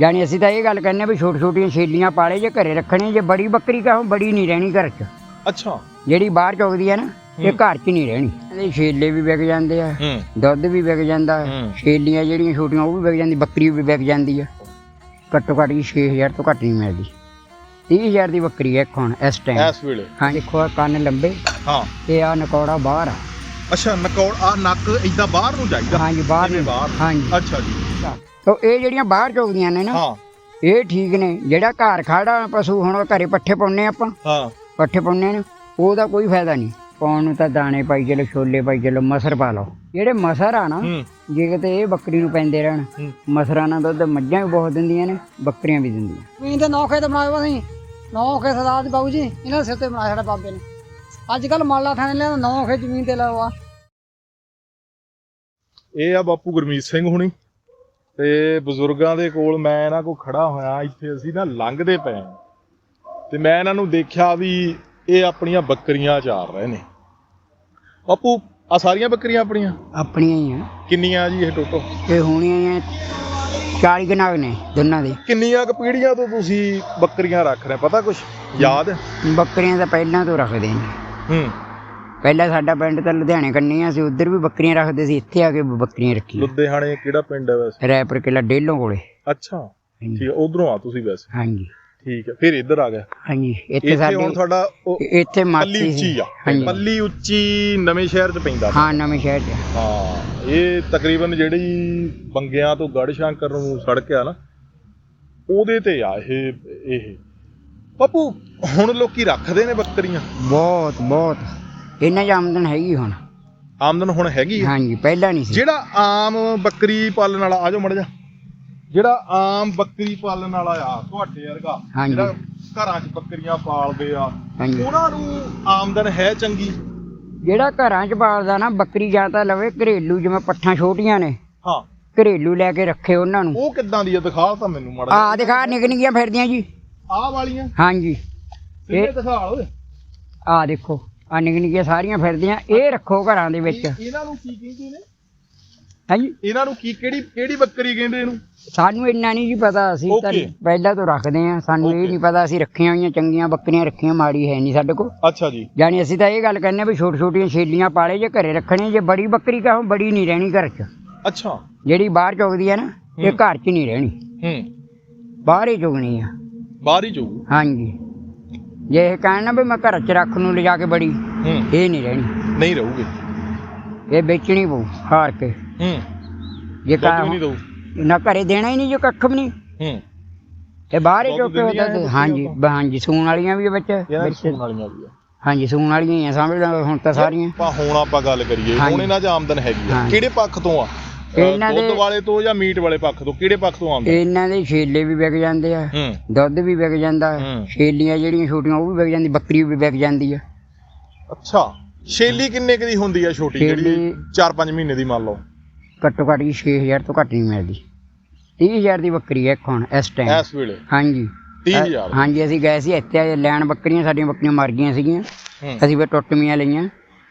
ਯਾਨੀ ਅਸੀਂ ਤਾਂ ਇਹ ਗੱਲ ਕਹਿੰਦੇ ਵੀ ਛੋਟੀ ਛੋਟੀਆਂ ਛੇਲੀਆਂ ਪਾਲੇ ਜੇ ਘਰੇ ਰੱਖਣੀ ਜੇ ਬੜੀ ਬੱਕਰੀ ਕਹੋ ਬੜੀ ਨਹੀਂ ਰਹਿਣੀ ਘਰ 'ਚ। ਅੱਛਾ। ਜਿਹੜੀ ਬਾਹਰ ਚੁਗਦੀ ਹੈ ਨਾ ਇਹ ਘਰ 'ਚ ਨਹੀਂ ਰਹਿਣੀ। ਇਹਦੇ ਛੇਲੇ ਵੀ ਵਿਕ ਜਾਂਦੇ ਆ ਦੁੱਧ ਵੀ ਵਿਕ ਜਾਂਦਾ। ਛੇਲੀਆਂ ਜਿਹੜੀਆਂ ਛੋਟੀਆਂ ਉਹ ਵੀ ਵਿਕ ਜਾਂਦੀ ਬੱਕਰੀ ਵੀ ਵਿਕ ਜਾਂਦੀ ਆ। ਘੱਟੋ ਘੱਟ ਜੀ 6000 ਤੋਂ ਘੱਟ ਨਹੀਂ ਮਿਲਦੀ। 30000 ਦੀ ਬੱਕਰੀ ਹੈ ਹੁਣ ਇਸ ਟਾਈਮ ਇਸ ਵੇਲੇ। ਹਾਂ ਦੇਖੋ ਆਹ ਕੰਨ ਲੰਬੇ। ਹਾਂ। ਤੇ ਆ ਨਕੌੜਾ ਬਾਹਰ ਆ। ਅੱਛਾ ਨਕੌੜ ਆ ਨੱਕ ਇਦਾਂ ਬਾਹਰ ਨੂੰ ਜਾਈਦਾ? ਹਾਂਜੀ ਬਾਹਰ ਨੂੰ। ਬਾਹਰ ਹਾਂਜੀ। ਅੱਛਾ ਜੀ। ਤਾਂ। ਇਹ ਜਿਹੜੀਆਂ ਬਾਹਰ ਚੁਗਦੀਆਂ ਨੇ ਨਾ ਹਾਂ। ਇਹ ਠੀਕ ਨੇ। ਜਿਹੜਾ ਘਰ ਖਾੜਾ ਪਸ਼ੂ ਹੁਣ ਉਹ ਘਰੇ ਪੱਠੇ ਪਾਉਨੇ ਆਪਾਂ। ਹਾਂ। ਪੱਠੇ ਪਾਉਨੇ ਨੇ ਉਹਦਾ ਕੋਈ ਫਾਇਦਾ ਨਹੀਂ। ਪਾਉਣ ਨੂੰ ਤਾਂ ਦਾਣੇ ਪਾਈ ਚਲੋ ਛੋਲੇ ਪਾਈ ਚਲੋ ਮਸਰ ਪਾ ਲਓ। ਜਿਹੜੇ ਮਸਰ ਆ ਨਾ ਹੂੰ। ਜੇ ਕਿਤੇ ਇਹ ਬੱਕਰੀ ਨੂੰ ਪੈਂਦੇ ਰਹਿਣ ਹੂੰ। ਮਸਰਾਂ ਨਾਲ ਦੁੱਧ ਮੱਝਾਂ ਵੀ ਬਹੁਤ ਦਿੰਦੀਆਂ ਨੇ ਬੱਕਰੀਆਂ ਵੀ ਦਿੰਦੀਆਂ। ਜ਼ਮੀਨ ਦੇ ਨੌ ਖੇਤ ਬਣਾਏ ਵਾ ਅਸੀਂ ਨੌ ਖੇਤ ਸਰਦਾਰ ਜੀ ਬਾਬੂ ਜੀ ਇਹਨਾਂ ਦੇ ਸਿਰ ਤੇ ਬਣਾਇਆ ਸਾਡੇ ਬਾਬੇ ਨੇ। ਅੱਜ ਕੱਲ ਮਾਲਾ ਥਾਣੇ ਲਿਆ ਨੌ ਖੇਤ ਜ਼ਮੀਨ ਤੇ ਲਾਵਾ ਇਹ ਆ ਬਾਪੂ ਗੁਰਮੀਤ ਸਿੰਘ ਹੁਣੀ। ਤੇ ਬਜ਼ੁਰਗਾਂ ਦੇ ਕੋਲ ਮੈਂ ਇਹਨਾਂ ਕੋਲ ਖੜਾ ਹੋਇਆ ਇੱਥੇ ਅਸੀਂ ਨਾ ਲੰਘਦੇ ਪਏ। ਤੇ ਮੈਂ ਇਹਨਾਂ ਨੂੰ ਦੇਖਿਆ ਵੀ ਇਹ ਆਪਣੀਆਂ ਬੱਕਰੀਆਂ ਚਾਰ ਰਹੇ ਨੇ। ਬਾਪੂ ਆ ਸਾਰੀਆਂ ਬੱਕਰੀਆਂ ਆਪਣੀਆਂ? ਆਪਣੀਆਂ ਹੀ ਆ। ਕਿੰਨੀਆਂ ਜੀ ਇਹ ਟੋਟੋ? ਇਹ ਹੋਣੀਆਂ ਆ 40 ਕਨਾਗ ਨੇ ਦੋਨਾਂ ਦੇ। ਕਿੰਨੀਆਂ ਕੁ ਪੀੜ੍ਹੀਆਂ ਤੋਂ ਤੁਸੀਂ ਬੱਕਰੀਆਂ ਰੱਖ ਰਹੇ ਪਤਾ ਕੁਛ? ਯਾਦ? ਬੱਕਰੀਆਂ ਤਾਂ ਪਹਿਲਾਂ ਤੋਂ ਰੱਖਦੇ ਨੇ। ਹੂੰ। ਪਹਿਲਾਂ ਸਾਡਾ ਪਿੰਡ ਤਾਂ ਲੁਧਿਆਣੇ ਕੰਨੀ ਆ ਅਸੀਂ ਉੱਧਰ ਵੀ ਬੱਕਰੀਆਂ ਰੱਖਦੇ ਸੀ ਇੱਥੇ ਆ ਕੇ ਬੱਕਰੀਆਂ ਰੱਖੀਆਂ। ਲੁਧਿਆਣੇ ਕਿਹੜਾ ਪਿੰਡ ਹੈ ਵੈਸੇ? ਰੈਪਰ ਕਿਲਾ ਡੇਲੋਂ ਕੋਲੇ। ਅੱਛਾ ਠੀਕ ਹੈ ਉਧਰੋਂ ਆ ਤੁਸੀਂ ਵੈਸੇ? ਹਾਂਜੀ। ਠੀਕ ਹੈ ਫਿਰ ਇੱਧਰ ਆ ਗਿਆ ਹਾਂਜੀ ਇੱਥੇ ਇੱਥੇ ਸਾਡੇ ਹੁਣ ਤੁਹਾਡਾ ਉਹ ਇੱਥੇ ਪੱਲੀ ਮਾਤੀ ਉੱਚੀ ਸੀ ਆ। ਹਾਂਜੀ। ਪੱਲੀ ਉੱਚੀ ਨਵੇਂ ਸ਼ਹਿਰ ਚ ਪੈਂਦਾ। ਹਾਂ ਨਵੇਂ ਸ਼ਹਿਰ ਚ। ਹਾਂ ਇਹ ਤਕਰੀਬਨ ਜਿਹੜੀ ਬੰਗਿਆਂ ਤੋਂ ਗੜ ਸ਼ੰਕਰ ਨੂੰ ਸੜਕ ਆ ਨਾ ਉਹਦੇ ਤੇ ਆ ਇਹ ਇਹ। ਬਾਪੂ ਹੁਣ ਲੋਕੀ ਰੱਖਦੇ ਨੇ ਬੱਕਰੀਆਂ। ਬਹੁਤ ਬਹੁਤ। ਇਹਨਾਂ ਦੀ ਆਮਦਨ ਹੈਗੀ ਹੁਣ। ਆਮਦਨ ਹੁਣ ਹੈਗੀ ਆ। ਹਾਂਜੀ ਪਹਿਲਾਂ ਨਹੀਂ ਸੀ। ਜਿਹੜਾ ਆਮ ਬੱਕਰੀ ਪਾਲਣ ਵਾਲਾ ਆਜੋ ਮੜ ਜਾ। ਜਿਹੜਾ ਆਮ ਬੱਕਰੀ ਪਾਲਣ ਵਾਲਾ ਆ ਤੁਹਾਡੇ ਵਰਗਾ ਹਾਂਜੀ। ਜਿਹੜਾ ਘਰਾਂ 'ਚ ਬੱਕਰੀਆਂ ਪਾਲਦੇ ਆ ਹਾਂਜੀ। ਉਹਨਾਂ ਨੂੰ ਆਮਦਨ ਹੈ ਚੰਗੀ? ਜਿਹੜਾ ਘਰਾਂ 'ਚ ਪਾਲਦਾ ਨਾ ਬੱਕਰੀ ਜਾਂ ਤਾਂ ਲਵੇ ਘਰੇਲੂ ਜਿਵੇਂ ਪੱਠਾਂ ਛੋਟੀਆਂ ਨੇ ਹਾਂ। ਘਰੇਲੂ ਲੈ ਕੇ ਰੱਖੇ ਉਹਨਾਂ ਨੂੰ। ਉਹ ਕਿੱਦਾਂ ਦੀ ਆ? ਦਿਖਾ ਤਾਂ ਮੈਨੂੰ ਮੜਾ ਆ ਦਿਖਾ ਨਿਕ ਨਿਕੀਆਂ ਫਿਰਦੀਆਂ ਜੀ। ਆਹ ਵਾਲੀਆਂ? ਹਾਂਜੀ। ਇਹ ਇਹ ਦਿਖਾ ਓਏ। ਆ ਦੇਖੋ। ਆ ਨਿਕ ਨਿਕੀਆਂ ਸਾਰੀਆਂ ਫਿਰਦੀਆਂ। ਇਹ ਰੱਖੋ ਘਰਾਂ ਦੇ ਵਿੱਚ। ਇਹ- ਇਹਨਾਂ ਨੂੰ ਕੀ ਕਹਿੰਦੇ ਨੇ? ਹਾਂਜੀ? ਇਹਨਾਂ ਨੂੰ ਕੀ ਕਿਹੜੀ ਕਿਹੜੀ ਬੱਕਰੀ ਕਹਿੰਦੇ ਇਹਨੂੰ? ਸਾਨੂੰ ਇੰਨਾ ਨਹੀਂ ਜੀ ਪਤਾ ਅਸੀਂ ਤਾਂ Okay. ਪਹਿਲਾਂ ਤੋਂ ਰੱਖਦੇ ਆ ਸਾਨੂੰ ਇਹ Okay. ਨਹੀਂ ਪਤਾ ਅਸੀਂ ਰੱਖੀਆਂ ਹੋਈਆਂ ਚੰਗੀਆਂ ਬੱਕਰੀਆਂ ਰੱਖੀਆਂ ਮਾੜੀ ਹੈ ਨਹੀਂ ਸਾਡੇ ਕੋਲ। ਅੱਛਾ ਜੀ। ਯਾਨੀ ਅਸੀਂ ਤਾਂ ਇਹ ਗੱਲ ਕਹਿੰਦੇ ਵੀ ਛੋਟੀ ਛੋਟੀਆਂ ਛੇਲੀਆਂ ਪਾਲੇ ਜੇ ਘਰੇ ਰੱਖਣੀ ਜੇ ਬੜੀ ਬੱਕਰੀ ਕਹੋ ਬੜੀ ਨਹੀਂ ਰਹਿਣੀ ਘਰ 'ਚ। ਅੱਛਾ। ਜਿਹੜੀ ਬਾਹਰ ਚੁਗਦੀ ਹੈ ਨਾ ਇਹ ਘਰ 'ਚ ਨਹੀਂ ਰਹਿਣੀ। ਹੂੰ। ਬਾਹਰ ਹੀ ਚੁਗਣੀ ਆ। ਬਾਹਰ ਹੀ ਜਾਊ ਹਾਂਜੀ। ਜੇ ਇਹ ਕਹਿਣ ਨਾ ਵੀ ਮੈਂ ਘਰ 'ਚ ਰੱਖ ਨੂੰ ਲਿਜਾ ਕੇ ਬੜੀ ਹੂੰ। ਇਹ ਨਹੀਂ ਰਹਿਣੀ। ਨਹੀਂ ਰਹੂਗੇ। ਇਹ ਵੇਚਣੀ ਪਊ ਹਾਰ ਕੇ। ਹੂੰ। ਜੇ ਦੁੱਧ ਵੀ ਨਹੀਂ ਕਾ ਦਊ। ਨਾ ਘਰੇ ਦੇਣਾ ਹੀ ਨਹੀਂ ਜੋ ਕੱਖ ਵੀ ਨਹੀਂ। ਹੂੰ। ਤੇ ਬਾਹਰ ਹੀ ਦੁੱਧ ਚੁੱਕ ਕੇ ਦਿੰਦੀਆਂ ਉਹਦਾ ਇਹ ਹਾਂਜੀ ਹਾਂਜੀ ਸੂਣ ਵਾਲੀਆਂ ਵੀ ਵਿੱਚ। ਸੂਣ ਵਾਲੀਆਂ ਵੀ ਆ। ਹਾਂਜੀ ਸੂਣ ਵਾਲੀਆਂ ਹੀ ਆ ਸਮਝ ਹੁਣ ਤਾਂ ਸਾਰੀਆਂ। ਆਪਾਂ ਹੁਣ ਆਪਾਂ ਗੱਲ ਕਰੀਏ। ਹਾਂਜੀ। ਹੁਣ ਇਹਨਾਂ 'ਚ ਆਮਦਨ ਹੈਗੀ ਆ। ਹਾਂਜੀ। ਕਿਹੜੇ ਪੱਖ ਤੋਂ ਆ? ਇਹਨਾਂ ਦੇ- ਦੁੱਧ ਵਾਲੇ ਤੋਂ ਜਾਂ ਮੀਟ ਵਾਲੇ ਪੱਖ ਤੋਂ? ਕਿਹੜੇ ਪੱਖ ਤੋਂ ਆਮਦਨ ਇਹਨਾਂ ਦੇ ਛੇਲੇ ਵੀ ਵਿਕ ਜਾਂਦੇ ਆ ਹੂੰ। ਦੁੱਧ ਵੀ ਵਿਕ ਜਾਂਦਾ ਹੂੰ। ਛੇਲੀਆਂ ਜਿਹੜੀਆਂ ਛੋਟੀਆਂ ਉਹ ਵੀ ਵਿਕ ਜਾਂਦੀ ਬੱਕਰੀ ਵੀ ਵਿਕ ਜਾਂਦੀ ਆ। ਅੱਛਾ। ਛੇਲੀ ਕਿੰਨੇ ਕੁ ਦੀ ਹੁੰਦੀ ਆ ਛੋਟੀ? ਜਿਹੜੀ ਛੇਲੀ- 4-5 ਮਹੀਨੇ ਦੀ ਮੰਨ ਲਓ। ਘੱਟੋ ਘੱਟ ਜੀ 6000 ਤੋਂ ਘੱਟ ਨਹੀਂ ਮਿਲਦੀ। 30000 ਦੀ ਬੱਕਰੀ ਹੈ ਇੱਕ ਹੁਣ ਇਸ ਟਾਈਮ ਇਸ ਵੇਲੇ? ਹਾਂਜੀ। 30000 ਹਾਂਜੀ ਅਸੀਂ ਗਏ ਸੀ ਇੱਥੇ ਲੈਣ ਬੱਕਰੀਆਂ ਸਾਡੀਆਂ ਬੱਕਰੀਆਂ ਮਰ ਗਈਆਂ ਸੀਗੀਆਂ। ਹੂੰ। ਅਸੀਂ ਫਿਰ ਟੁੱਟਮੀਆਂ ਲਈਆਂ।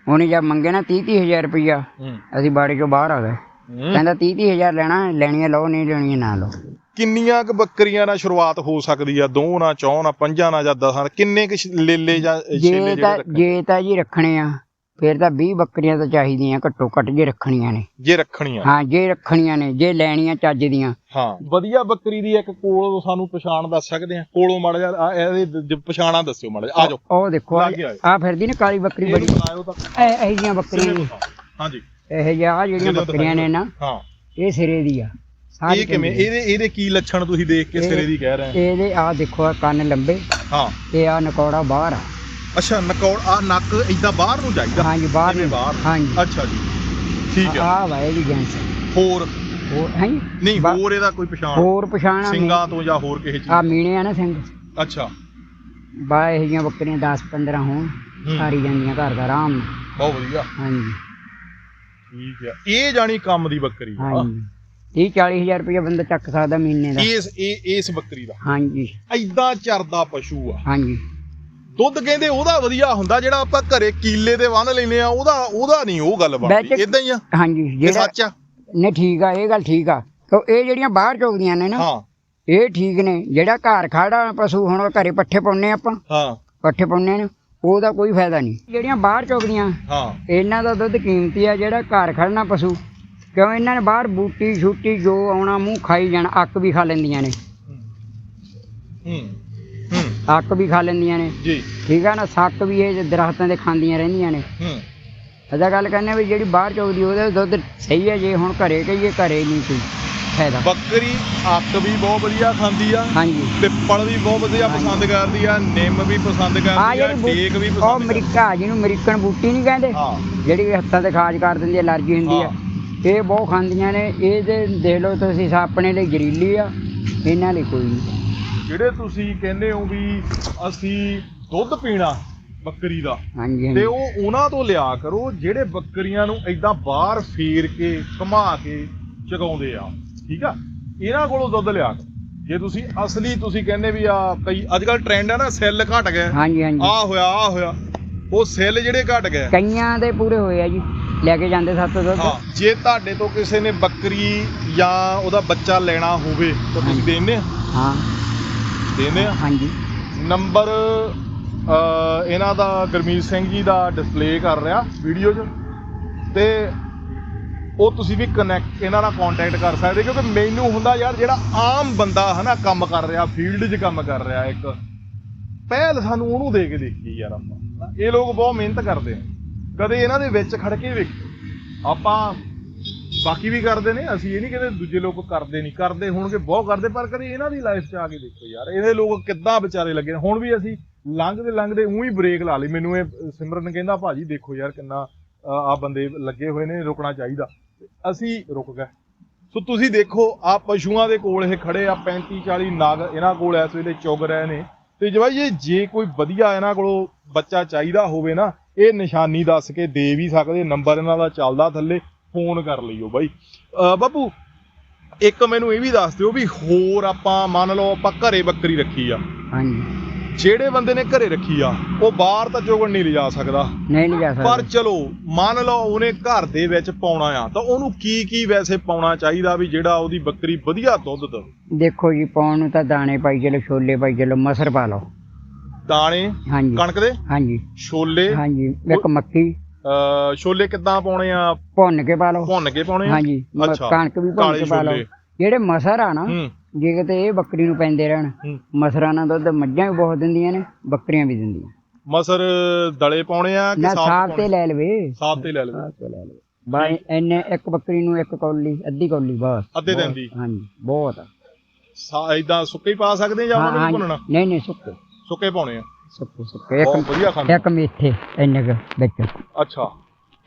ਉਹਨੇ ਜਦ ਮੰਗੇ ਨਾ 30 30000 ਰੁਪਈਆ ਹੂੰ। ਅਸੀਂ ਬਾੜੇ ਚੋਂ ਬਾਹਰ ਆ ਗਏ। ਕਹਿੰਦਾ 30 30000 ਲੈਣਾ ਲੈਣੀਆਂ ਲਓ ਨਹੀਂ ਲੈਣੀਆਂ ਨਾ ਲਓ। ਕਿੰਨੀਆਂ ਕੁ ਬੱਕਰੀਆਂ ਨਾਲ ਸ਼ੁਰੂਆਤ ਹੋ ਸਕਦੀ ਆ? ਦੋ ਨਾ ਚੌਂ ਨਾ ਪੰਜਾਂ ਨਾ ਜਾਂ ਦਸਾਂ ਨਾਲ? ਕਿੰਨੇ ਕੁ ਲੇਲੇ ਜਾਂ ਛੇਲੇ ਜੇ ਤਾਂ? ਜੇ ਤਾਂ ਜੀ ਰੱਖਣੇ ਆ ਫਿਰ ਤਾਂ 20 ਬੱਕਰੀਆਂ ਤਾਂ ਚਾਹੀਦੀਆਂ ਘੱਟੋ ਘੱਟ ਜੇ ਰੱਖਣੀਆਂ ਨੇ। ਜੇ ਰੱਖਣੀਆਂ। ਹਾਂ ਜੇ ਰੱਖਣੀਆਂ ਨੇ ਜੇ ਲੈਣੀਆਂ ਚੱਜ ਦੀਆਂ। ਹਾਂ। ਵਧੀਆ ਬੱਕਰੀ ਦੀ ਇੱਕ ਕੋਲ ਸਾਨੂੰ ਪਛਾਣ ਦੱਸ ਸਕਦੇ ਆ? ਕੋਲੋਂ ਮੜ ਜਾ ਆ ਇਹਦੇ ਦ- ਪਛਾਣਾਂ ਦੱਸਿਓ ਮੜ ਜਾ ਆ ਜਾਓ। ਉਹ ਦੇਖੋ ਲਾਗੇ। ਆ ਫਿਰਦੀ ਨਾ ਕਾਲੀ ਬੱਕਰੀ ਬੜੀ। ਇਹਨੂੰ ਬਣਾਇਓ ਤਾਂ। ਇਹ ਇਹ ਜੀਆਂ ਬੱਕਰੀਆਂ ਨੇ। ਹਾਂਜੀ। ਇਹ ਜਿਹਾ ਆਹ ਜਿਹੜੀਆਂ ਜਦੋਂ ਬੱਕਰੀਆਂ ਨੇ ਨਾ ਹਾਂ। ਇਹ ਸਿਰੇ ਦੀ ਆ। ਸਾਰੀ ਇਹ ਕਿਵੇਂ? ਇਹਦੇ ਇਹਦੇ ਕੀ ਲੱਛਣ ਤੁਸੀਂ ਦੇਖ ਕੇ ਸਿਰੇ ਦੀ ਕਹਿ ਰਹੇ ਆ? ਇਹਦੇ ਆ ਦੇਖੋ ਆ ਕੰਨ ਲੰਬੇ। ਹਾਂ। ਤੇ ਆ ਨਕੌੜਾ ਬਾਹਰ ਆ। ਅੱਛਾ ਨਕੌੜ ਆ ਨੱਕ ਇਦਾਂ ਬਾਹਰ ਨੂੰ ਜਾਈਦਾ? ਹਾਂਜੀ ਬਾਹਰ ਜਿਵੇਂ ਨੂੰ। ਹਾਂਜੀ। ਅੱਛਾ ਜੀ। ਠੀਕ ਆ। ਆ ਵਾ ਇਹਦੀ ਜੈਂਸ ਹੋਰ? ਹੋਰ ਹੈ? ਨਹੀਂ ਬਾ- ਹੋਰ ਇਹਦਾ ਕੋਈ ਪਛਾਣ? ਹੋਰ ਪਛਾਣਾ ਸਿੰਘਾਂ ਤੋਂ ਜਾਂ ਹੋਰ ਕਿਸੇ ਆ ਚੀਜ਼ ਮੀਣੇ ਆ ਨਾ ਸਿੰਘ। ਅੱਛਾ। ਬਾ ਇਹ ਜੀਆਂ ਬੱਕਰੀਆਂ 10 15 ਹੋਣ ਹੂੰ। ਸਾਰੀ ਜਾਂਦੀਆਂ ਘਰ ਦਾ ਆਰਾਮ ਨਾਲ। ਬਹੁਤ ਵਧੀਆ। ਹਾਂਜੀ। ਠੀਕ ਆ। ਇਹ ਜਾਣੀ ਕੰਮ ਦੀ ਬੱਕਰੀ ਆ। ਹਾਂਜੀ। 30 40 ਹਜ਼ਾਰ ਰੁਪਏ ਬੰਦਾ ਚੱਕ ਸਕਦਾ ਮਹੀਨੇ ਦਾ। ਇਸ ਇਹ ਇਸ ਬੱਕਰੀ ਦਾ। ਹਾਂਜੀ। ਐਦਾਂ ਚਰਦਾ ਪਸ਼ੂ ਆ। ਹਾਂਜੀ। ਦੁੱਧ ਕਹਿੰਦੇ ਉਹਦਾ ਵਧੀਆ ਹੁੰਦਾ ਜਿਹੜਾ ਆਪਾਂ ਘਰੇ ਕੀਲੇ ਤੇ ਬੰਨ ਲੈਨੇ ਆ ਉਹਦਾ ਉਹਦਾ ਨਹੀਂ ਉਹ ਗੱਲ ਬਣਦੀ। ਇਦਾਂ ਹੀ ਆ। ਹਾਂਜੀ ਇਹ ਜਿਹੜਾ ਸੱਚ ਆ। ਨਹੀਂ ਠੀਕ ਆ ਇਹ ਗੱਲ ਠੀਕ ਆ। ਕਿਉਂ ਇਹ ਜਿਹੜੀਆਂ ਬਾਹਰ ਚੁਗਦੀਆਂ ਨੇ ਨਾ ਹਾਂ। ਇਹ ਠੀਕ ਨੇ। ਜਿਹੜਾ ਘਰ ਖੜਾ ਪਸ਼ੂ ਹੁਣ ਘਰੇ ਪੱਠੇ ਪਾਉਨੇ ਆਪਾਂ। ਹਾਂ। ਪੱਠੇ ਪਾਉਨੇ ਨੇ। ਉਹਦਾ ਕੋਈ ਫਾਇਦਾ ਨਹੀਂ। ਜਿਹੜੀਆਂ ਬਾਹਰ ਚੁਗਦੀਆਂ ਹਾਂ। ਇਹਨਾਂ ਦਾ ਦੁੱਧ ਕੀਮਤੀ ਆ ਜਿਹੜਾ ਘਰ ਖੜਨਾ ਪਸ਼ੂ। ਕਿਉਂ ਇਹਨਾਂ ਨੇ ਬਾਹਰ ਬੂਟੀ ਛੂਟੀ ਜੋ ਆਉਣਾ ਮੂੰਹ ਖਾਈ ਜਾਣਾ ਅੱਕ ਵੀ ਖਾ ਲੈਂਦੀਆਂ ਨੇ। ਹੂੰ ਹੂੰ ਅੱਕ ਵੀ ਖਾ ਲੈਂਦੀਆਂ ਨੇ। ਜੀ। ਠੀਕ ਆ ਨਾ ਸੱਕ ਵੀ ਇਹ ਦਰਖਤਾਂ ਦੇ ਖਾਂਦੀਆਂ ਰਹਿੰਦੀਆਂ ਨੇ। ਹੂੰ। ਅਦਾ ਗੱਲ ਕਰਨੇ ਵੀ ਜਿਹੜੀ ਬਾਹਰ ਚੁਗਦੀ ਉਹਦਾ ਦੁੱਧ ਸਹੀ ਹੈ ਜੇ ਹੁਣ ਘਰੇ ਕਹੀਏ ਘਰੇ ਨਹੀਂ ਕੋਈ ਫਾਇਦਾ। ਬੱਕਰੀ ਅੱਕ ਵੀ ਬਹੁਤ ਵਧੀਆ ਖਾਂਦੀ ਆ। ਹਾਂਜੀ। ਪਿੱਪਲ ਵੀ ਬਹੁਤ ਵਧੀਆ ਪਸੰਦ ਕਰਦੀ ਆ ਨਿੰਮ ਵੀ ਪਸੰਦ ਆ ਕਰਦੀ ਆ ਡੇਕ ਵੀ ਉਹ ਪਸੰਦ ਕਰਦੀ ਅਮਰੀਕਾ ਜਿਹਨੂੰ ਅਮਰੀਕਨ ਬੂਟੀ ਨਹੀਂ ਕਹਿੰਦੇ ਜਿਹੜੀ ਹੱਥਾਂ ਤੇ ਖਾਜ ਕਰ ਦਿੰਦੀ ਹੈ ਅਲਰਜੀ ਹੁੰਦੀ ਆ। ਇਹ ਬਹੁਤ ਖਾਂਦੀਆਂ ਨੇ ਇਹ ਤੇ ਦੇਖ ਲਓ ਤੁਸੀਂ ਆਪਣੇ ਲਈ ਜ਼ਰੀਲੀ ਆ ਇਹਨਾਂ ਲਈ ਕੋਈ ਨਹੀਂ। ਜਿਹੜੇ ਤੁਸੀਂ ਕਹਿੰਦੇ ਹੋ ਵੀ ਅਸੀਂ ਦੁੱਧ ਪੀਣਾ ਬੱਕਰੀ ਦਾ ਹਾਂਜੀ ਤੇ ਉਹ ਉਹਨਾਂ ਤੋਂ ਲਿਆ ਕਰੋ ਜਿਹੜੇ ਬੱਕਰੀਆਂ ਨੂੰ ਐਦਾਂ ਬਾਹਰ ਫੇਰ ਕੇ ਘੁਮਾ ਕੇ ਚਗਾਉਂਦੇ ਆ। ਠੀਕ ਆ? ਇਹਨਾਂ ਕੋਲੋਂ ਦੁੱਧ ਲਿਆ ਕਰੋ ਜੇ ਤੁਸੀਂ ਅਸਲੀ ਤੁਸੀਂ ਕਹਿੰਦੇ ਵੀ ਆ ਕਈ ਅੱਜ ਕੱਲ ਟ੍ਰੈਂਡ ਆ ਨਾ ਸੈੱਲ ਘਟ ਗਏ ਹਾਂਜੀ ਹਾਂਜੀ। ਆ ਹੋਇਆ ਆ ਹੋਇਆ। ਉਹ ਸੈੱਲ ਜਿਹੜੇ ਘਟ ਗਏ। ਕਈਆਂ ਦੇ ਪੂਰੇ ਹੋਏ ਆ ਜੀ। ਲੈ ਕੇ ਜਾਂਦੇ ਸੱਤ ਦੁੱਧ। ਹਾਂ ਜੇ ਤੁਹਾਡੇ ਤੋਂ ਕਿਸੇ ਨੇ ਬੱਕਰੀ ਜਾਂ ਉਹਦਾ ਬੱਚਾ ਲੈਣਾ ਹੋਵੇ ਤਾਂ ਤੁਸੀਂ। ਦੇਣੇ ਆ? ਹਾਂ। ਦੇਣੇ ਆ? ਹਾਂਜੀ। ਨੰਬਰ ਇਹਨਾਂ ਦਾ ਗੁਰਮੀਤ ਸਿੰਘ ਜੀ ਦਾ ਡਿਸਪਲੇ ਕਰ ਰਿਹਾ ਵੀਡੀਓ 'ਚ। ਤੇ ਉਹ ਤੁਸੀਂ ਵੀ ਕਨੈਕਟ ਇਹਨਾਂ ਨਾਲ ਕੰਟੈਕਟ ਕਰ ਸਕਦੇ, ਕਿਉਂਕਿ ਮੈਨੂੰ ਹੁੰਦਾ ਯਾਰ ਜਿਹੜਾ ਆਮ ਬੰਦਾ ਹਨਾ ਕੰਮ ਕਰ ਰਿਹਾ ਫੀਲਡ 'ਚ ਕੰਮ ਕਰ ਰਿਹਾ ਇੱਕ, ਪਹਿਲ ਸਾਨੂੰ ਉਹਨੂੰ ਦੇ ਕੇ ਦੇਖੀ ਯਾਰ ਆਪਾਂ ਇਹ ਲੋਕ ਬਹੁਤ ਮਿਹਨਤ ਕਰਦੇ ਆ। ਕਦੇ ਇਹਨਾਂ ਦੇ ਵਿੱਚ ਖੜ ਕੇ ਵੇਖੋ, ਆਪਾਂ ਬਾਕੀ ਵੀ ਕਰਦੇ ਨੇ, ਅਸੀਂ ਇਹ ਨਹੀਂ ਕਹਿੰਦੇ ਦੂਜੇ ਲੋਕ ਕਰਦੇ ਨਹੀਂ, ਕਰਦੇ ਹੋਣਗੇ, ਬਹੁਤ ਕਰਦੇ, ਪਰ ਕਦੇ ਇਹਨਾਂ ਦੀ ਲਾਈਫ 'ਚ ਆ ਕੇ ਦੇਖੋ ਯਾਰ, ਇਹਦੇ ਲੋਕ ਕਿੱਦਾਂ ਵਿਚਾਰੇ ਲੱਗੇ ਨੇ। ਹੁਣ ਵੀ ਅਸੀਂ ਲੰਘਦੇ ਲੰਘਦੇ ਉਹੀ ਹੀ ਬ੍ਰੇਕ ਲਾ ਲਈ। ਮੈਨੂੰ ਇਹ ਸਿਮਰਨ ਕਹਿੰਦਾ, ਭਾਜੀ ਦੇਖੋ ਯਾਰ ਕਿੰਨਾ ਆ ਬੰਦੇ ਲੱਗੇ ਹੋਏ ਨੇ, ਰੁਕਣਾ ਚਾਹੀਦਾ। ਅਸੀਂ ਰੁਕ ਗਏ। ਸੋ ਤੁਸੀਂ ਦੇਖੋ, ਆ ਪਸ਼ੂਆਂ ਦੇ ਕੋਲ ਇਹ ਖੜੇ ਆ 35 40 ਨਗ ਇਹਨਾਂ ਕੋਲ ਇਸ ਵੇਲੇ ਚੁਗ ਰਹੇ ਨੇ। ਤੇ ਜਵਾਈ, ਇਹ ਜੇ ਕੋਈ ਵਧੀਆ ਇਹਨਾਂ ਕੋਲੋਂ ਬੱਚਾ ਚਾਹੀਦਾ ਹੋਵੇ ਨਾ, ਇਹ ਨਿਸ਼ਾਨੀ ਦੱਸ ਕੇ ਦੇ ਵੀ ਸਕਦੇ, ਨੰਬਰ ਇਹਨਾਂ ਦਾ ਚੱਲਦਾ ਥੱਲੇ, ਫੋਨ ਕਰ ਲਈਓ ਬਾਈ। ਅਹ ਬਾਪੂ, ਇੱਕ ਮੈਨੂੰ ਇਹ ਵੀ ਦੱਸ ਦਿਓ ਵੀ ਹੋਰ ਆਪਾਂ ਮੰਨ ਲਓ ਆਪਾਂ ਘਰੇ ਬੱਕਰੀ ਰੱਖੀ ਆ। ਹਾਂਜੀ। ਜਿਹੜੇ ਬੰਦੇ ਨੇ ਘਰੇ ਰੱਖੀ ਆ ਉਹ ਬਾਹਰ ਤਾਂ ਚੁਗਣ ਨਹੀਂ ਲਿਜਾ ਸਕਦਾ। ਨਹੀਂ ਨਹੀਂ ਜਾ ਪਰ ਸਕਦਾ ਚਲੋ ਮੰਨ ਲਓ ਉਹਨੇ ਘਰ ਦੇ ਵਿੱਚ ਪਾਉਣਾ ਆ ਤਾਂ ਉਹਨੂੰ ਕੀ ਕੀ ਵੈਸੇ ਪਾਉਣਾ ਚਾਹੀਦਾ ਵੀ ਜਿਹੜਾ ਉਹਦੀ ਬੱਕਰੀ ਵਧੀਆ ਦੁੱਧ ਦੇ ਦੇਖੋ ਜੀ ਪਾਉਣ ਨੂੰ ਤਾਂ ਦਾਣੇ ਪਾਈ ਚਲੋ ਛੋਲੇ ਪਾਈ ਚਲੋ ਮਸਰ ਪਾ ਲਓ। ਦਾਣੇ? ਹਾਂਜੀ। ਕਣਕ ਦੇ? ਹਾਂਜੀ। ਛੋਲੇ? ਹਾਂਜੀ। ਇੱਕ ਮੱਕੀ। ਅਹ ਛੋਲੇ ਕਿੱਦਾਂ ਪਾਉਣੇ ਆ? ਭੁੰਨ ਕੇ ਪਾ ਲਓ। ਭੁੰਨ ਕੇ ਪਾਉਣੇ ਆ? ਹਾਂਜੀ। ਮ- ਅੱਛਾ, ਕਣਕ ਵੀ ਭੁੰਨ ਕਾਲੇ ਕੇ ਪਾ ਲਓ। ਛੋਲੇ। ਜਿਹੜੇ ਮਸਰ ਆ ਨਾ ਹੂੰ। ਜੇ ਕਿਤੇ ਇਹ ਬੱਕਰੀ ਨੂੰ ਪੈਂਦੇ ਰਹਿਣ ਮਸਰਾਂ ਨਾਲ ਦੁੱਧ ਮੱਝਾਂ ਵੀ ਬਹੁਤ ਦਿੰਦੀਆਂ ਨੇ ਬੱਕਰੀਆਂ ਵੀ ਦਿੰਦੀਆਂ। ਮਸਰ ਦਲੇ ਪਾਉਣੇ ਆ ਕਿ ਸਾਫ਼ ਤੇ ਲੈ ਲਵੇ। ਸਾਫ਼ ਤੇ ਲੈ ਲਓ ਸਾਫ਼ ਤੇ ਲੈ ਲਵੇ। ਬਾਈ ਐਨੇ ਇੱਕ ਬੱਕਰੀ ਨੂੰ ਇੱਕ ਕੌਲੀ ਅੱਧੀ ਕੌਲੀ ਬਸ। ਅੱਧੇ ਦਿਨ ਦੀ? ਹਾਂਜੀ ਬਹੁਤ ਆ। ਇਦਾਂ ਸੁੱਕੇ ਹੀ ਪਾ ਸਕਦੇ ਆ ਜਾਂ ਉਹਨਾਂ ਨੂੰ ਭੁੰਨਣਾ? ਨਹੀਂ ਨਹੀਂ ਸੁੱਕੇ। ਸੁੱਕੇ ਪਾਉਣੇ ਆ। ਸੁੱਕੇ ਸੁੱਕੇ। ਇੱਕ ਵਧੀਆ ਖਾਂਦੇ। ਇੱਕ ਮੇਥੇ ਇੰਨੇ ਕੁ ਵਿੱਚ। ਅੱਛਾ।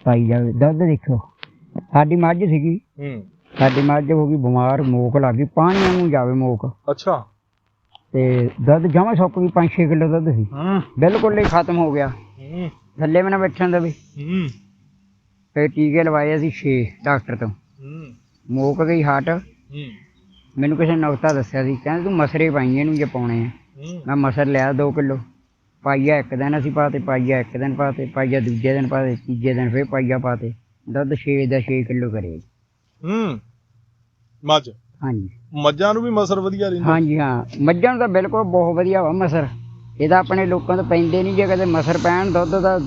ਪਾਈ ਜਾਵੇ। ਦੁੱਧ ਦੇਖੋ। ਸਾਡੀ ਮੱਝ ਸੀਗੀ। ਹੂੰ। ਸਾਡੀ ਮੱਝ ਹੋ ਗਈ ਬਿਮਾਰ ਮੋਕ ਲੱਗ ਗਈ ਪਾਣੀ ਵਾਂਗੂ ਜਾਵੇ ਮੋਕ। ਅੱਛਾ। ਤੇ ਦੁੱਧ ਜਮਾ ਸੁੱਕ ਗਈ 5-6 ਕਿਲੋ ਦੁੱਧ ਸੀ। ਹੂੰ। ਬਿਲਕੁਲ ਹੀ ਖਤਮ ਹੋ ਗਿਆ। ਹੂੰ। ਥੱਲੇ ਵੀ ਨਾ ਬੈਠਣ ਦੇਵੇ। ਹੂੰ। ਫਿਰ ਟੀਕੇ ਲਵਾਏ ਅਸੀਂ 6 ਡਾਕਟਰ ਤੋਂ। ਹੂੰ। ਮੋਕ ਗਈ ਹਟ। ਹੂੰ। ਮੈਨੂੰ ਕਿਸੇ ਨੇ ਨੁਕਤਾ ਦੱਸਿਆ ਸੀ ਕਹਿੰਦਾ ਤੂੰ ਮਸਰੇ ਪਾਈ ਇਹਨੂੰ ਜੇ ਪਾਉਣੇ ਆ। ਮੈਂ ਮਸਰ ਲਿਆ 2 ਕਿਲੋ। ਪਾਈਆ ਇੱਕ ਦਿਨ ਅਸੀਂ ਪਾਤੇ ਪਾਈਆ ਇੱਕ ਦਿਨ ਪਾਤੇ ਪਾਈਆ ਦੂਜੇ ਦਿਨ ਪਾਤੇ ਤੀਜੇ ਦਿਨ ਫਿਰ ਪਾਈਆ ਪਾਤੇ ਦੁੱਧ 6 ਦਾ 6 ਕਿਲੋ ਕਰੇ। ਹੂੰ। ਮੱਝ? ਹਾਂਜੀ। ਮੱਝਾਂ ਨੂੰ ਵੀ ਮਸਰ ਵਧੀਆ ਰਹਿੰਦਾ? ਹਾਂਜੀ ਹਾਂ। ਮੱਝਾਂ ਨੂੰ ਤਾਂ ਬਿਲਕੁਲ ਬਹੁਤ ਵਧੀਆ ਵਾ ਮਸਰ। ਇਹਦਾ ਆਪਣੇ ਲੋਕਾਂ ਤੋਂ ਪੈਂਦੇ ਨਹੀਂ ਜੇ ਕਦੇ ਮਸਰ ਪੈਣ ਦੁੱਧ ਦਾ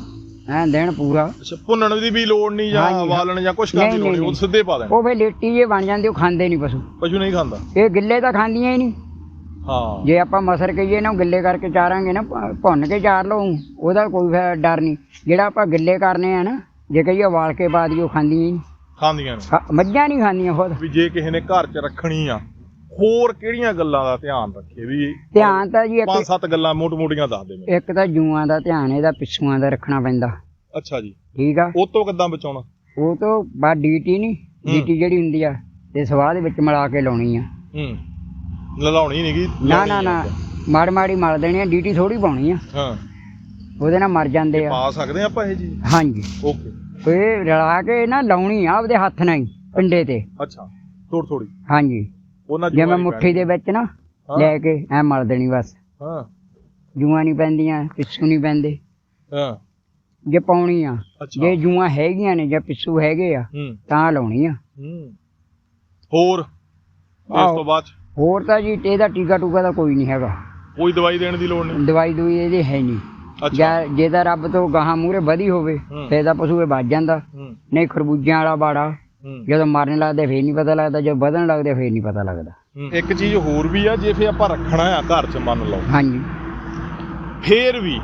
ਐਂ ਦੇਣ ਪੂਰਾ। ਅੱਛਾ ਭੁੰਨਣ ਦੀ ਵੀ ਲੋੜ ਨਹੀਂ ਜਾਂ ਹਾਂਜੀ, ਹਾਂ। ਵਾਲਣ ਜਾਂ ਕੁਛ ਕਰਨ ਦੀ ਨਹੀਂ, ਲੋੜ ਨਹੀਂ ਉਹ। ਸਿੱਧੇ ਪਾ ਦੇਣ। ਉਹ ਫੇ ਲੇਟੀ ਜੇ ਬਣ ਜਾਂਦੇ ਉਹ ਖਾਂਦੇ ਨਹੀਂ ਪਸ਼ੂ। ਪਸ਼ੂ ਨਹੀਂ ਖਾਂਦਾ? ਇਹ ਗਿੱਲੇ ਤਾਂ ਖਾਂਦੀਆਂ ਹੀ ਨਹੀਂ। ਹਾਂ। ਜੇ ਆਪਾਂ ਮਸਰ ਕਹੀਏ ਨਾ ਉਹ ਗਿੱਲੇ ਕਰਕੇ ਚਾਰਾਂਗੇ ਨਾ ਭ- ਭੁੰਨ ਕੇ ਚਾਰ ਲਓ ਉਹਦਾ ਕੋਈ ਫਾਇਦਾ- ਡਰ ਨਹੀਂ। ਜਿਹੜਾ ਆਪਾਂ ਗਿੱਲੇ ਕਰਨੇ ਆ ਨਾ ਜੇ ਕਹੀਏ ਵਾਲ ਕੇ ਬਾਅਦ ਉਹ ਖਾਂਦੀਆਂ ਹੀ ਨਹੀਂ। ਖਾਂਦੀਆਂ ਨੇ। ਖਾ- ਮੱਝਾਂ ਨਹੀਂ ਖਾਂਦੀਆਂ ਖੁਦ। ਵੀ ਜੇ ਕਿਸੇ ਨੇ ਘਰ 'ਚ ਰੱਖਣੀ ਆ ਹੋਰ ਕਿਹੜੀਆਂ ਗੱਲਾਂ ਦਾ ਧਿਆਨ ਰੱਖੇ ਵੀ ਧਿਆਨ ਤਾਂ ਜੀ ਪੰਜ ਇੱਕ ਸੱਤ ਗੱਲਾਂ ਮੋਟ ਮੋਟੀਆਂ ਦੱਸ ਦੇ ਮੈਨੂੰ। ਇੱਕ ਤਾਂ ਜੂਆਂ ਦਾ ਧਿਆਨ ਇਹਦਾ ਪਿੱਛੂਆਂ ਦਾ ਰੱਖਣਾ ਪੈਂਦਾ। ਅੱਛਾ ਜੀ। ਠੀਕ ਆ? ਉਹ ਤੋਂ ਕਿੱਦਾਂ ਬਚਾਉਣਾ? ਉਹ ਤੋਂ ਬਾਅਦ ਡੀਟੀ ਨਹੀਂ ਡੀਟੀ ਜਿਹੜੀ ਹੁੰਦੀ ਆ ਤੇ ਸਵਾਹ ਦੇ ਵਿੱਚ ਮਿਲਾ ਕੇ ਲਾਉਣੀ ਆ। ਹੂੰ। ਲਲਾਉਣੀ ਨਹੀਂਗੀ ਨਾ ਨਾ ਨਾ ਮਾੜ ਮਾੜੀ ਮਲ ਦੇਣੀ ਆ ਡੀਟੀ ਥੋੜੀ ਪਾਉਣੀ ਆ। ਹਾਂ। ਉਹਦੇ ਨਾਲ ਮਰ ਜਾਂਦੇ ਆ। ਪਾ ਸਕਦੇ ਆ ਆਪਾਂ ਇਹ ਜੀ ਹਾਂਜੀ। ਓਕੇ। ਇਹ ਰਲਾ ਕੇ ਨਾ ਲਾਉਣੀ ਆ ਆਪਦੇ ਹੱਥ ਨਾਲ ਹੀ ਪਿੰਡੇ ਤੇ। ਅੱਛਾ ਥੋੜੀ ਥੋੜੀ ਹਾਂਜੀ। ਉਹਨਾਂ ਜਿਵੇਂ ਮੁੱਠੀ ਦੇ ਵਿੱਚ ਨਾ ਹਾਂ। ਲੈ ਕੇ ਐ ਮਲ ਦੇਣੀ ਬਸ। ਹਾਂ। ਜੂਆਂ ਨਹੀਂ ਪੈਂਦੀਆਂ ਪਿੱਛੂ ਨਹੀਂ ਪੈਂਦੇ। ਹਾਂ। ਜੇ ਪਾਉਣੀ ਆ ਅੱਛਾ। ਜੇ ਜੂਆਂ ਹੈਗੀਆਂ ਨੇ ਜਾਂ ਪਿੱਛੂ ਹੈਗੇ ਆ ਹੂੰ। ਤਾਂ ਲਾਉਣੀ ਆ। ਹੂੰ। ਹੋਰ? ਇਸ ਆਹੋ। ਤੋਂ ਬਾਅਦ? 'ਚ? ਹੋਰ ਤਾਂ ਜੀ ਇਹਦਾ ਟੀਕਾ ਟੂਕਾ ਤਾਂ ਕੋਈ ਨਹੀਂ ਹੈਗਾ। ਕੋਈ ਦਵਾਈ ਦੇਣ ਦੀ ਲੋੜ ਨਹੀਂ? ਦਵਾਈ ਦੂਈ ਇਹਦੀ ਹੈ ਨਹੀਂ। ਜਾਂ ਜੇ ਤਾਂ ਰੱਬ ਤੋਂ ਗਾਹਾਂ ਮੂਰੇ ਵਧੀ ਹੋਵੇ। ਫੇਰ ਤਾਂ ਪਸ਼ੂ ਇਹ ਵੱਜ ਜਾਂਦਾ। ਨਹੀਂ ਖਰਬੂਜਿਆਂ ਵਾਲਾ ਬਾੜਾ ਜਦੋਂ ਮਰਨ ਲੱਗਦੇ ਫੇਰ ਨਹੀਂ ਪਤਾ ਲੱਗਦਾ ਜਦੋਂ ਵਧਣ ਲੱਗਦੇ ਫੇਰ ਨਹੀਂ ਪਤਾ ਲੱਗਦਾ। ਇੱਕ ਚੀਜ਼ ਹੋਰ ਵੀ ਆ ਜੇ ਫੇ ਆਪਾਂ ਰੱਖਣਾ ਆ ਘਰ 'ਚ ਮੰਨ ਲਓ। ਹਾਂਜੀ। ਫੇਰ ਵੀ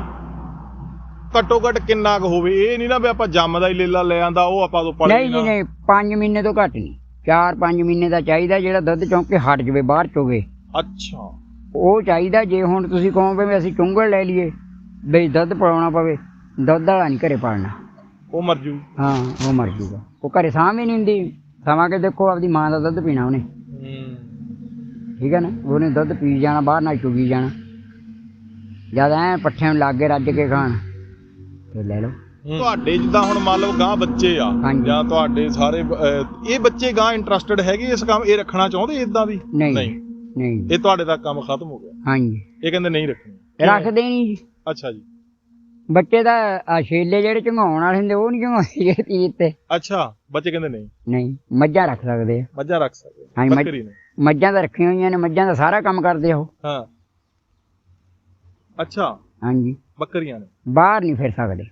ਘੱਟੋ ਘੱਟ ਕਿੰਨਾ ਕੁ ਹੋਵੇ ਇਹ ਨਹੀਂ ਨਾ ਵੀ ਆਪਾਂ ਜੰਮਦਾ ਹੀ ਲੇਲਾ ਲੈ ਆਂਦਾ ਉਹ ਆਪਾਂ ਤੋਂ ਪਲੇ ਨਹੀਂ ਨਹੀਂ 5 ਮਹੀਨੇ ਤੋਂ ਘੱਟ ਨਹੀਂ। 4-5 ਮਹੀਨੇ ਦਾ ਚਾਹੀਦਾ ਜਿਹੜਾ ਦੁੱਧ ਚੌਂਕ ਕੇ ਹਟ ਜਵੇ ਬਾਹਰ ਚੋਗੇ ਅੱਛਾ। ਉਹ ਚਾਹੀਦਾ ਜੇ ਹੁਣ ਤੁਸੀਂ ਕਹੋਗੇ ਵੀ ਅਸੀਂ ਚੁੰਗਲ ਲੈ ਲਈਏ ਵੀ ਦੁੱਧ ਪਲਾਉਣਾ ਪਵੇ ਦੁੱਧ ਵਾਲਾ ਨਹੀਂ ਘਰੇ ਪਾਲਣਾ। ਉਹ ਮਰ ਜੂ। ਹਾਂ ਉਹ ਮਰ ਜੂਗਾ। ਉਹ ਘਰੇ ਸਾਂਭ ਹੀ ਨਹੀਂ ਹੁੰਦੀ। ਸਮਾਂ ਕੇ ਦੇਖੋ ਆਪਦੀ ਮਾਂ ਦਾ ਦੁੱਧ ਪੀਣਾ ਉਹਨੇ। ਠੀਕ ਹੈ ਨਾ? ਉਹਨੇ ਦੁੱਧ ਪੀ ਜਾਣਾ ਬਾਹਰ ਨਾਲ ਚੁਗੀ ਜਾਣਾ। ਜਦ ਐ ਪੱਠਿਆਂ ਨੂੰ ਲਾਗੇ ਰੱਜ ਕੇ ਖਾਣ ਤੇ ਲੈ ਲਓ। ਤੁਹਾਡੇ ਜਿੱਦਾਂ ਹੁਣ ਮੰਨ ਲਓ ਗਾਂ ਬੱਚੇ ਆ। ਜਾਂ ਤੁਹਾਡੇ ਸਾਰੇ ਅਹ, ਇਹ ਬੱਚੇ ਗਾਂ ਇੰਟਰਸਟਿਡ ਹੈਗੇ ਇਸ ਕੰਮ ਇਹ ਰੱਖਣਾ ਚਾਹੁੰਦੇ ਇਦਾਂ ਵੀ ਨਹੀਂ ਨਹੀਂ। ਇਹ ਤੁਹਾਡੇ ਤੱਕ ਕੰਮ ਖਤਮ ਹੋ ਗਿਆ। ਹਾਂਜੀ। ਇਹ ਕਹਿੰਦੇ ਨਹੀਂ ਰੱਖਣੀ। ਰੱਖਦੇ ਨਹੀਂ ਜੀ। ਅੱਛਾ ਜੀ। ਬੱਚੇ ਦਾ ਆ ਛੇਲੇ ਜਿਹੜੇ ਝੰਗਾਉਣ ਵਾਲੇ ਹੁੰਦੇ ਉਹ ਨਹੀਂ ਝੰਗਾਉਂਦੇ ਜਿਹੜੇ ਤੀਰ ਤੇ। ਅੱਛਾ ਬੱਚੇ ਕਹਿੰਦੇ ਨਹੀਂ? ਨਹੀਂ ਮੱਝਾਂ ਰੱਖ ਸਕਦੇ ਆ। ਮੱਝਾਂ ਰੱਖ ਸਕਦੇ ਹਾਂਜੀ, ਮੱਝ- ਬੱਕਰੀ ਨੇ। ਮੱਝਾਂ ਤਾਂ ਰੱਖੀਆਂ ਹੋਈਆਂ ਨੇ ਮੱਝਾਂ ਦਾ ਸਾਰਾ ਕੰਮ ਕਰਦੇ ਆ ਉਹ। ਹਾਂ। ਅੱਛਾ ਹਾਂਜੀ। ਬੱਕਰੀਆਂ ਨੇ। ਬਾਹਰ ਨਹੀਂ ਫਿਰ ਸਕਦੇ।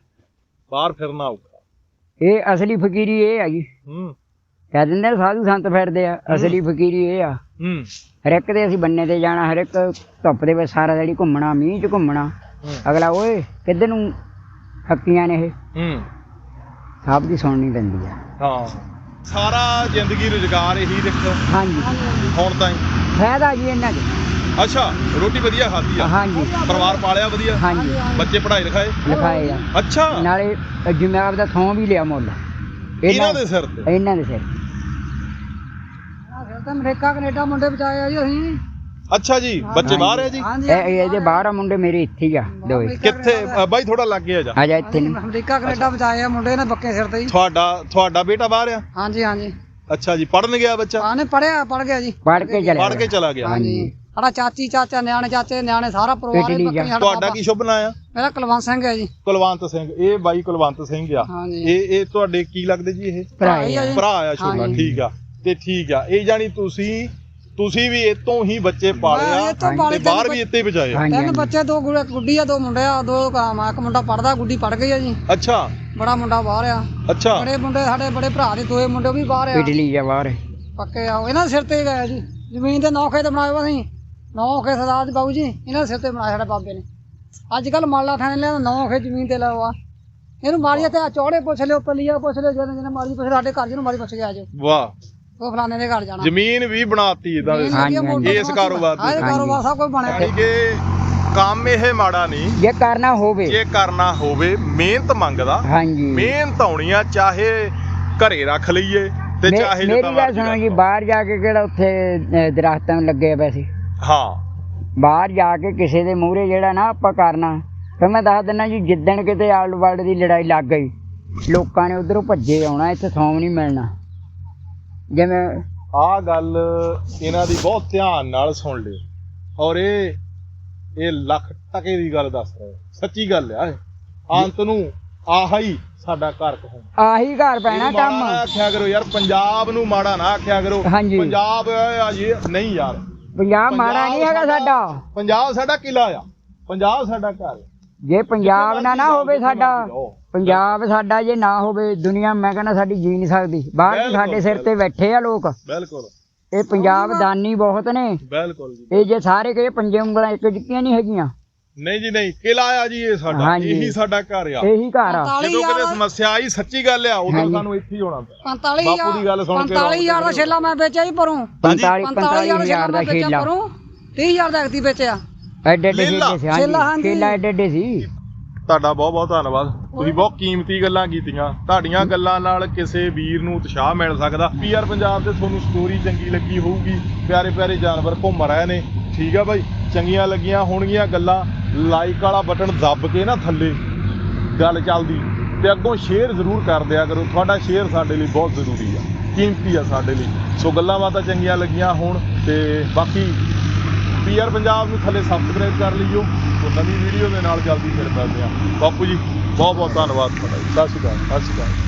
ਬਾਹਰ ਫਿਰਨਾ ਔਖਾ। ਇਹ ਅਸਲੀ ਫਕੀਰੀ ਇਹ ਆ ਜੀ। ਹੂੰ। ਕਹਿ ਦਿੰਦੇ ਨੇ ਸਾਧੂ ਸੰਤ ਫਿਰਦੇ ਆ ਅਸਲੀ ਫਕੀਰੀ ਇਹ ਆ। ਹੂੰ। ਹਰ ਇੱਕ ਦੇ ਅਸੀਂ ਬੰਨੇ ਤੇ ਜਾਣਾ ਹਰ ਇੱਕ ਧੁੱਪ ਦੇ ਵਿੱਚ ਸਾਰਾ ਦਿਹਾੜੀ ਘੁੰਮਣਾ ਮੀਂਹ 'ਚ ਘੁੰਮਣਾ। ਹੂੰ ਅਗਲਾ ਓਏ ਕਿੱਧਰ ਨੂੰ ਹੱਕੀਆਂ ਨੇ ਇਹ? ਹੂੰ। ਸਭ ਦੀ ਸੁਣਨੀ ਪੈਂਦੀ ਆ। ਹਾਂ। ਸਾਰਾ ਜ਼ਿੰਦਗੀ ਰੁਜ਼ਗਾਰ ਇਹੀ ਦੇਖੋ। ਹਾਂਜੀ। ਹੁਣ ਤਾਂ ਹੀ। ਫਾਇਦਾ ਜੀ ਇਹਨਾਂ 'ਚ? ਅੱਛਾ ਰੋਟੀ ਵਧੀਆ ਖਾਧੀ ਆ। ਹਾਂਜੀ। ਪਰਿਵਾਰ ਪਾਲਿਆ ਵਧੀਆ? ਹਾਂਜੀ। ਬੱਚੇ ਪੜ੍ਹਾਈ ਲਿਖਾਏ? ਲਿਖਾਏ ਆ। ਅੱਛਾ। ਨਾਲੇ ਜਿਵੇਂ ਆਪਦਾ ਥੋਂ ਵੀ ਲਿਆ ਮੁੱਲ। ਇਹਨਾਂ ਦੇ ਸਿਰ ਤੇ? ਇਹਨਾਂ ਦੇ ਸਿਰ। ਫਿਰ ਤਾਂ ਅਮਰੀਕਾ ਕੈਨੇਡਾ ਮੁੰਡੇ ਬਚਾਏ ਆ ਜੀ ਅਸੀਂ। ਅੱਛਾ ਜੀ ਬੱਚੇ ਬਾਹਰ ਹੈ ਜੀ? ਇਹ ਇਹ ਇਹਦੇ ਬਾਹਰ ਆ ਮੁੰਡੇ ਮੇਰੇ ਇੱਥੇ ਹੀ ਆ ਦੋਏ ਕਿੱਥੇ? ਅ, ਬਾਈ ਥੋੜਾ ਲੱਗੇ ਆ ਜਾ? ਆ ਜਾ ਇੱਥੇ। ਨੇ ਅਮਰੀਕਾ ਕੈਨੇਡਾ ਬਚਾਏ ਆ ਮੁੰਡੇ ਨੇ ਬੱਕੇ ਸਿਰ ਤੇ ਜੀ ਤੁਹਾਡਾ ਤੁਹਾਡਾ ਬੇਟਾ ਬਾਹਰ ਆ? ਹਾਂਜੀ ਹਾਂਜੀ। ਅੱਛਾ ਜੀ ਪੜਨ ਗਿਆ ਬੱਚਾ? ਆਨੇ ਪੜਿਆ ਪੜ ਗਿਆ ਜੀ। ਪੜ ਕੇ ਚਲੇ ਪੜ ਕੇ ਚਲਾ ਗਿਆ। ਹਾਂਜੀ। ਸਾਡਾ ਚਾਚੀ ਚਾਚਾ ਨਿਆਣੇ ਚਾਚੇ ਨਿਆਣੇ ਸਾਰਾ ਪਰਿਵਾਰ ਇਟਲੀ ਹੀ ਬੱਕਰੀ ਜਾ। ਸਾਡਾ ਤੁਹਾਡਾ ਬਾਬਾ। ਕੀ ਸ਼ੁਭ ਨਾਂ ਆ? ਮੇਰਾ ਕੁਲਵੰਤ ਸਿੰਘ ਹੈ ਜੀ। ਕੁਲਵੰਤ ਸਿੰਘ। ਇਹ ਬਾਈ ਕੁਲਵੰਤ ਸਿੰਘ ਆ। ਹਾਂਜੀ। ਇਹ ਇਹ ਤੁਹਾਡੇ ਕੀ ਲੱਗਦੇ ਜੀ ਇਹ? ਭਰਾ ਹੀ ਆ ਜੀ। ਭਰਾ ਆ ਛੋਟਾ ਹਾਂਜੀ। ਠੀਕ ਆ। ਤੇ ਠੀਕ ਆ। ਇਹ ਜਾਨੀ ਤੁਸੀਂ ਤੁਸੀਂ ਵੀ ਇਤੋਂ ਹੀ ਬੱਚੇ ਪਾਲੇ ਮੈਂ ਆ ਇਹ ਤੋਂ ਤੇ ਬਾਹਰ ਵੀ ਇੱਥੇ ਹੀ ਬਚਾਏ ਆ। ਹਾਂਜੀ ਤਿੰਨ। ਬੱਚੇ ਦੋ ਗੁੜੇ ਗੁੱਡੀ ਆ ਦੋ ਮੁੰਡੇ ਆ ਦੋ ਕਾਮ ਆ ਇੱਕ ਮੁੰਡਾ ਪੜਦਾ ਗੁੱਡੀ ਪੜ ਗਈ ਆ ਜੀ। ਅੱਛਾ। ਬੜਾ ਮੁੰਡਾ ਬਾਹਰ ਆ। ਅੱਛਾ। ਬੜੇ ਮੁੰਡੇ ਸਾਡੇ ਬੜੇ ਭਰਾ ਦੇ ਦੋਏ ਮੁੰਡੇ ਉਹ ਵੀ ਬਾਹਰ ਆ। ਇਟਲੀ ਜਾ ਬਾਹਰ। ਪੱਕੇ ਆ ਇਹਨਾਂ ਦੇ ਸਿਰ ਤੇ ਗਏ ਜੀ। ਜ਼ਮੀਨ ਦੇ ਨੌ ਖੇਤ ਬਣਾਏ ਵਾ ਅਸੀਂ। ਨੌ ਖੇਤ ਸਰਦਾਰ ਜੀ ਬਾਬੂ ਜੀ ਇਹਨਾਂ ਦੇ ਸਿਰ ਤੇ ਬਣਾਇਆ ਸਾਡੇ ਬਾਬੇ ਨੇ। ਅੱਜ ਕੱਲ ਮਾਲਾ ਥਾਣੇ ਲਿਆ ਨੌ ਖੇਤ ਜ਼ਮੀਨ ਤੇ ਲਾਓ ਆ ਇਹਨੂੰ ਮਾਰੀਏ ਤੇ ਆ ਚੌੜੇ ਪੁੱਛ ਲਿਓ ਪਲੀਆ ਪੁੱਛ ਲਿਓ ਜਿਹਨੇ ਜਿਹਨੇ ਮਾਰੀ ਪੁੱਛ ਸਾਡੇ ਘਰ ਜਿਹਨੂੰ ਮਾਰੀ ਪੁੱਛ ਕੇ ਆ ਜਾਓ। ਵਾਹ। ਉਹ ਫਲਾਣੇ ਦੇ ਘਰ ਜਾਣਾ। ਜ਼ਮੀਨ ਵੀ ਬਣਾਤੀ ਇਦਾਂ ਦੇ। ਹਾਂਜੀ, ਇਸ ਕਾਰੋਬਾਰ ਹਾਂ ਇਹ ਹਾਂਜੀ। ਕਾਰੋਬਾਰ ਸਭ ਕੁਝ ਬਣਿਆ। ਯਾਨੀ ਕਿ ਕੰਮ ਇਹ ਮਾੜਾ ਨਹੀਂ। ਜੇ ਕਰਨਾ ਹੋਵੇ। ਜੇ ਕਰਨਾ ਹੋਵੇ ਮਿਹਨਤ ਮੰਗਦਾ। ਹਾਂਜੀ। ਮਿਹਨਤ ਆਉਣੀ ਆ ਚਾਹੇ ਘਰੇ ਰੱਖ ਲਈਏ ਤੇ ਮੇ- ਚਾਹੇ ਮੇਰੀ ਜਿੱਦਾਂ ਗੱਲ ਸੁਣੋ ਜੀ। ਬਾਹਰ ਜਾ ਕੇ ਕਿਹੜਾ ਉੱਥੇ ਅਹ, ਦਰਖਤਾਂ ਨੂੰ ਲੱਗੇ ਆ ਵੈਸੇ ਹਾਂ। ਬਾਹਰ ਜਾ ਕੇ ਕਿਸੇ ਦੇ ਮੂਹਰੇ ਜਿਹੜਾ ਨਾ ਆਪਾਂ ਕਰਨਾ ਫਿਰ ਮੈਂ ਦੱਸ ਦਿੰਦਾ ਜੀ ਜਿੱਦਣ ਕਿਤੇ ਆਲੂ ਵਰਡ ਦੀ ਲੜਾਈ ਲੱਗ ਗਈ ਲੋਕਾਂ ਨੇ ਉਧਰੋਂ ਭੱਜੇ ਆਉਣਾ ਇੱਥੇ ਥੋਂ ਨਹੀਂ ਮਿਲਣਾ। ਜਿਵੇਂ ਆਹ ਗੱਲ ਇਹਨਾਂ ਦੀ ਬਹੁਤ ਧਿਆਨ ਨਾਲ ਸੁਣ ਲਿਓ ਔਰ ਇਹ ਇਹ ਲੱਖ ਟਕੇ ਦੀ ਗੱਲ ਦੱਸ ਰਿਹਾ ਸੱਚੀ ਗੱਲ ਆ ਇਹ। ਅੰਤ ਨੂੰ ਆਹ ਹੀ ਸਾਡਾ ਘਰ ਕਹੂੰ। ਆਹੀ ਘਰ ਪੈਣਾ ਕੰਮ। ਆਖਿਆ ਕਰੋ ਯਾਰ ਪੰਜਾਬ ਨੂੰ ਮਾੜਾ ਨਾ ਆਖਿਆ ਕਰੋ। ਹਾਂਜੀ। ਪੰਜਾਬ ਆ ਇਹ ਨਹੀਂ ਯਾਰ। ਪੰਜਾਬ ਮਾੜਾ ਨਹੀਂ ਹੈਗਾ ਸਾਡਾ। ਪੰਜਾਬ ਸਾਡਾ ਕਿਲਾ ਆ। ਪੰਜਾਬ ਸਾਡਾ ਘਰ ਆ। ਜੇ ਪੰਜਾਬ ਨਾ ਨਾ ਹੋਵੇ ਸਾਡਾ। ਪੰਜਾਬ ਸਾਡਾ ਜੇ ਨਾ ਹੋਵੇ ਦੁਨੀਆ ਮੈਂ ਕਹਿੰਦਾ ਸਾਡੀ ਜੀ ਨਹੀਂ ਸਕਦੀ। ਬਾਹਰ ਵੀ ਸਾਡੇ ਸਿਰ ਤੇ ਬੈਠੇ ਆ ਲੋਕ। ਬਿਲਕੁਲ। ਇਹ ਪੰਜਾਬ ਦਾਨੀ ਬਹੁਤ ਨੇ। ਬਿਲਕੁਲ ਜੀ। ਇਹ ਜੇ ਸਾਰੇ ਕਹੇ ਪੰਜੇ ਉਂਗਲਾਂ ਇੱਕ ਜਿੱਕੀਆਂ ਨਹੀਂ ਹੈਗੀਆਂ। ਨਹੀਂ ਜੀ ਨਹੀਂ। ਕਿਲਾ ਆ ਜੀ ਇਹ ਸਾਡਾ। ਇਹੀ ਸਾਡਾ ਘਰ ਆ। ਇਹੀ ਘਰ ਆ। 45 ਜਦੋਂ ਕਦੇ ਹਜ਼ਾਰ ਸਮੱਸਿਆ ਆਈ ਸੱਚੀ ਗੱਲ ਆ ਉਦੋਂ। ਸਾਨੂੰ ਇੱਥੇ ਹੀ ਹੋਣਾ ਪਿਆ। 45 ਬਾਪੂ ਦੀ ਗੱਲ ਸੁਣ ਕੇ 45 ਹਜ਼ਾਰ ਦਾ ਛੇਲਾ ਮੈਂ ਵੇਚਿਆ ਜੀ ਪਰੋਂ। 45 45 45 ਹਜ਼ਾਰ ਦਾ ਮੈਂ ਵੇਚਿਆ ਛੇਲਾ। ਪਰੋਂ। 30 ਹਜ਼ਾਰ ਦਾ ਐਕਤੀ ਵੇਚਿਆ। ਐਡੇ ਐਡੇ। ਛੇਲੇ। ਸੀ ਹਾਂਜੀ। ਛੇਲਾ ਐਡੇ ਐਡੇ ਸੀ। ਤੁਹਾਡਾ ਬਹੁਤ ਬਹੁਤ ਧੰਨਵਾਦ। ਤੁਸੀਂ ਬਹੁਤ ਕੀਮਤੀ ਗੱਲਾਂ ਕੀਤੀਆਂ। ਤੁਹਾਡੀਆਂ ਗੱਲਾਂ ਨਾਲ ਕਿਸੇ ਵੀਰ ਨੂੰ ਉਤਸ਼ਾਹ ਮਿਲ ਸਕਦਾ। ਪੀਆਰ ਪੰਜਾਬ ਤੇ ਤੁਹਾਨੂੰ ਸਟੋਰੀ ਚੰਗੀ ਲੱਗੀ ਹੋਊਗੀ। ਪਿਆਰੇ ਪਿਆਰੇ ਜਾਨਵਰ ਘੁੰਮ ਰਹੇ ਨੇ। ਠੀਕ ਆ ਬਾਈ ਚੰਗੀਆਂ ਲੱਗੀਆਂ ਹੋਣਗੀਆਂ ਗੱਲਾਂ। ਲਾਈਕ ਵਾਲਾ ਬਟਨ ਦੱਬ ਕੇ ਨਾ ਥੱਲੇ। ਗੱਲ ਚੱਲਦੀ। ਤੇ ਅੱਗੋਂ ਸ਼ੇਅਰ ਜ਼ਰੂਰ ਕਰ ਦਿਆ ਕਰੋ। ਤੁਹਾਡਾ ਸ਼ੇਅਰ ਸਾਡੇ ਲਈ ਬਹੁਤ ਜ਼ਰੂਰੀ ਆ। ਕੀਮਤੀ ਆ ਸਾਡੇ ਲਈ। ਸੋ ਗੱਲਾਂ ਬਾਤਾਂ ਚੰਗੀਆਂ ਲੱਗੀਆਂ ਹੋਣ ਤੇ ਬਾਕੀ ਪੀਆਰ ਪੰਜਾਬ ਨੂੰ ਥੱਲੇ ਸਬਸਕ੍ਰਾਈਬ ਕਰ ਲਈਓ। ਉਹ ਨਵੀਂ ਵੀਡੀਓ ਦੇ ਨਾਲ ਜਲਦੀ ਫਿਰ ਮਿਲਦੇ ਆ ਬਾਪੂ ਜੀ ਬਹੁਤ ਬਹੁਤ ਧੰਨਵਾਦ ਤੁਹਾਡਾ ਜੀ। ਸਤਿ ਸ਼੍ਰੀ ਅਕਾਲ, ਸਤਿ ਸ਼੍ਰੀ ਅਕਾਲ।